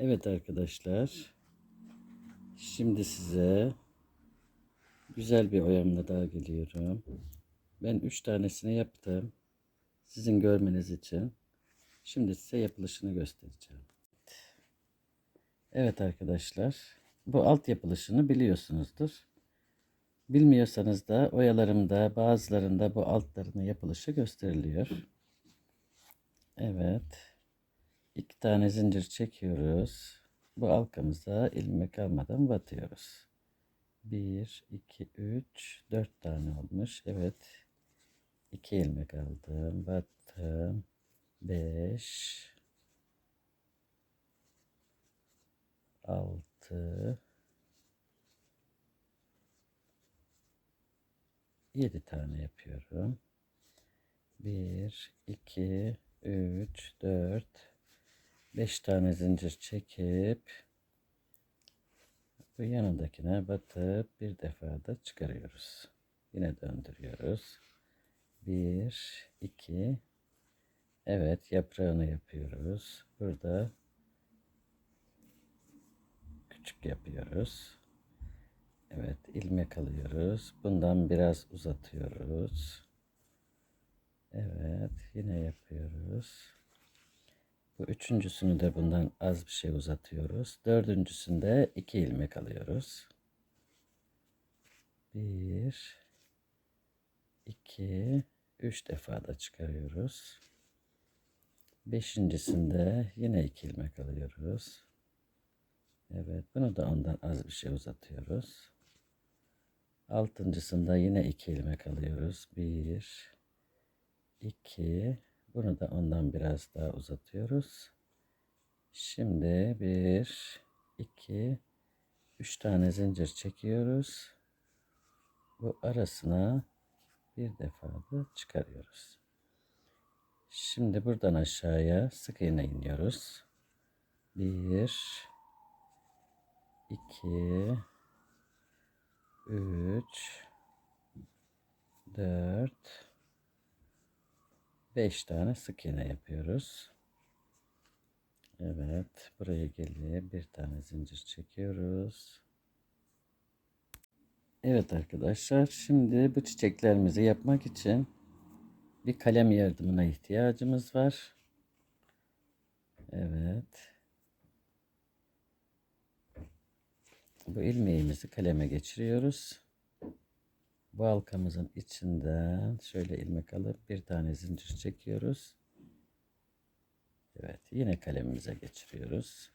Evet arkadaşlar. Şimdi size güzel bir oyamla daha geliyorum. Ben üç tanesini yaptım. Sizin görmeniz için. Şimdi size yapılışını göstereceğim. Evet arkadaşlar. Bu alt yapılışını biliyorsunuzdur. Bilmiyorsanız da oyalarımda bazılarında bu altlarının yapılışı gösteriliyor. Evet. İki tane zincir çekiyoruz. Bu halkamıza ilmek almadan batıyoruz. 1, 2, 3, 4 tane olmuş. Evet. 2 ilmek aldım. Battım. 5, 6, 7 tane yapıyorum. 1, 2, 3, 4, 5 tane zincir çekip bu yanındakine batıp bir defa da çıkarıyoruz. Yine döndürüyoruz. 1, 2, evet yaprağını yapıyoruz. Burada küçük yapıyoruz. Evet ilmek alıyoruz. Bundan biraz uzatıyoruz. Evet yine yapıyoruz. Bu üçüncüsünü de bundan az bir şey uzatıyoruz. Dördüncüsünde iki ilmek alıyoruz. Bir, iki, üç defa da çıkarıyoruz. Beşincisinde yine iki ilmek alıyoruz. Evet bunu da ondan az bir şey uzatıyoruz. Altıncısında yine iki ilmek alıyoruz. Bir, iki, bunu da ondan biraz daha uzatıyoruz. Şimdi bir, iki, üç tane zincir çekiyoruz. Bu arasına bir defa da çıkarıyoruz. Şimdi buradan aşağıya sık iğne iniyoruz. Bir, iki, üç, dört, 5 tane sık iğne yapıyoruz. Evet, buraya gelip bir tane zincir çekiyoruz. Evet arkadaşlar, şimdi bu çiçeklerimizi yapmak için bir kalem yardımına ihtiyacımız var. Evet. Bu ilmeğimizi kaleme geçiriyoruz. Bu halkamızın içinden şöyle ilmek alıp bir tane zincir çekiyoruz. Evet yine kalemimize geçiriyoruz.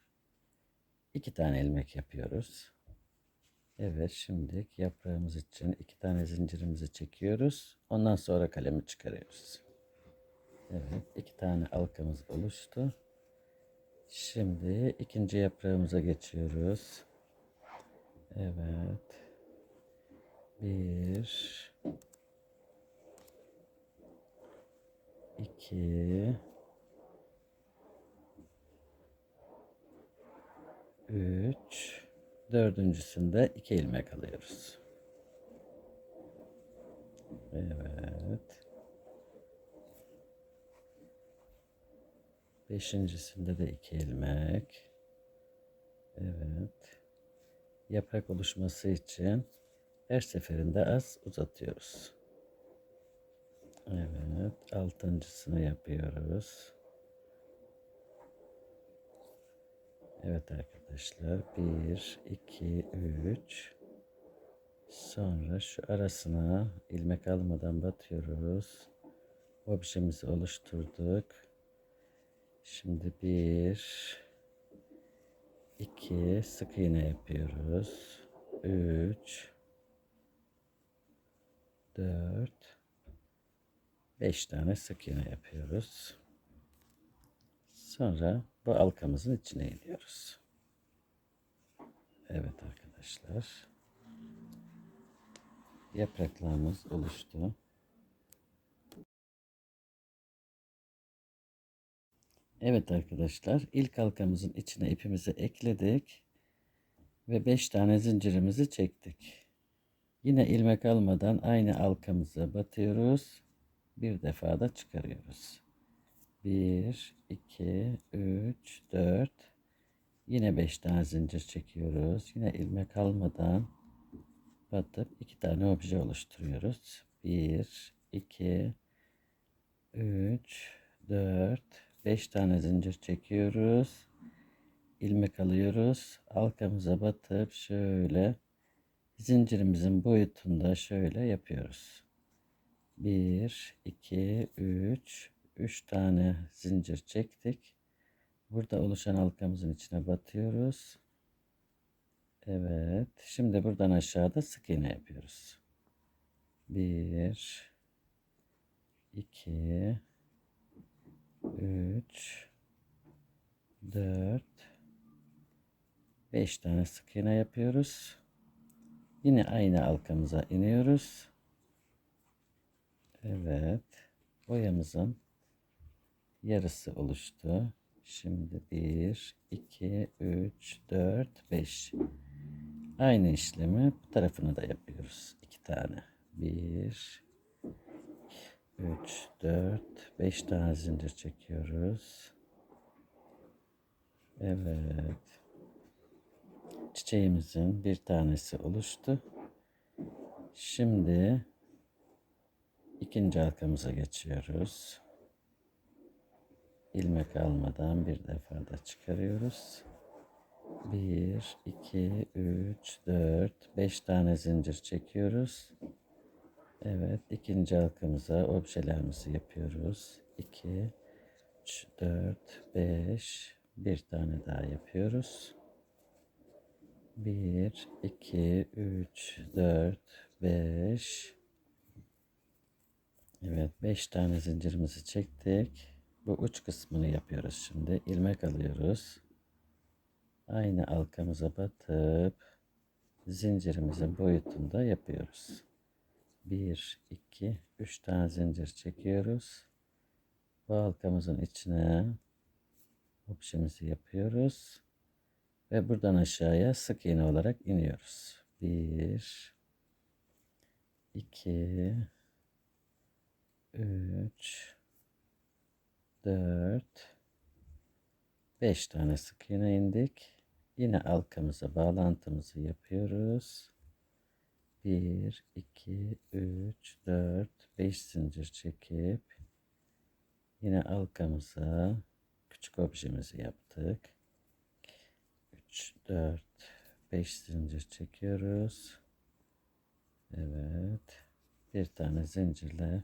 İki tane ilmek yapıyoruz. Evet şimdi yaprağımız için iki tane zincirimizi çekiyoruz. Ondan sonra kalemi çıkarıyoruz. Evet iki tane halkamız oluştu. Şimdi ikinci yaprağımıza geçiyoruz. Evet. Bir, iki, üç, dördüncüsünde iki ilmek alıyoruz. Evet. Beşincisinde de iki ilmek. Evet. Yaprak oluşması için her seferinde az uzatıyoruz. Evet, altıncısını yapıyoruz. Evet arkadaşlar, bir, iki, üç. Sonra şu arasına ilmek almadan batıyoruz. Objemizi oluşturduk. Şimdi bir, iki sık iğne yapıyoruz. Üç, 4 5 tane sık iğne yapıyoruz. Sonra bu halkamızın içine iniyoruz. Evet arkadaşlar. Yapraklarımız oluştu. Evet arkadaşlar ilk halkamızın içine ipimizi ekledik ve 5 tane zincirimizi çektik. Yine ilmek almadan aynı halkamıza batıyoruz. Bir defa da çıkarıyoruz. 1, 2, 3, 4, Yine 5 tane zincir çekiyoruz. Yine ilmek almadan batıp iki tane obje oluşturuyoruz. 1, 2, 3, 4, 5 tane zincir çekiyoruz. ilmek alıyoruz. Halkamıza batıp şöyle zincirimizin boyutunda şöyle yapıyoruz. 1, 2, 3, 3 tane zincir çektik. Burada oluşan halkamızın içine batıyoruz. Evet. Şimdi buradan aşağıda sık iğne yapıyoruz. 1 2 3 4 5 tane sık iğne yapıyoruz. Yine aynı halkamıza iniyoruz. Evet. Boyamızın yarısı oluştu. Şimdi 1, 2, 3, 4, 5. Aynı işlemi bu tarafını da yapıyoruz. 2 tane. 1, 3, 4, 5 tane zincir çekiyoruz. Evet. Çiçeğimizin bir tanesi oluştu. Şimdi ikinci halkamıza geçiyoruz. ilmek almadan bir defa da çıkarıyoruz. 1, 2, 3, 4, 5 tane zincir çekiyoruz. Evet, ikinci halkamıza objelerimizi yapıyoruz. 2, 3, 4, 5, bir tane daha yapıyoruz. 1, 2, 3, 4, 5. Evet, 5 tane zincirimizi çektik. Bu uç kısmını yapıyoruz şimdi. ilmek alıyoruz. Aynı halkamıza batıp zincirimizin boyutunda yapıyoruz. 1, 2, 3 tane zincir çekiyoruz. Bu halkamızın içine objemizi yapıyoruz. Ve buradan aşağıya sık iğne olarak iniyoruz. 1, 2, 3, 4, 5 tane sık iğne indik. Yine halkamıza bağlantımızı yapıyoruz. 1, 2, 3, 4, 5 zincir çekip yine halkamıza küçük objemizi yaptık. 3, 4, 5 zincir çekiyoruz. Evet. Bir tane zincirle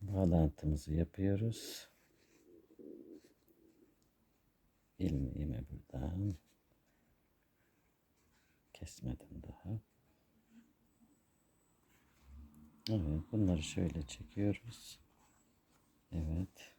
bağlantımızı yapıyoruz. ilmeğimi buradan kesmedim daha. Evet bunları şöyle çekiyoruz. Evet.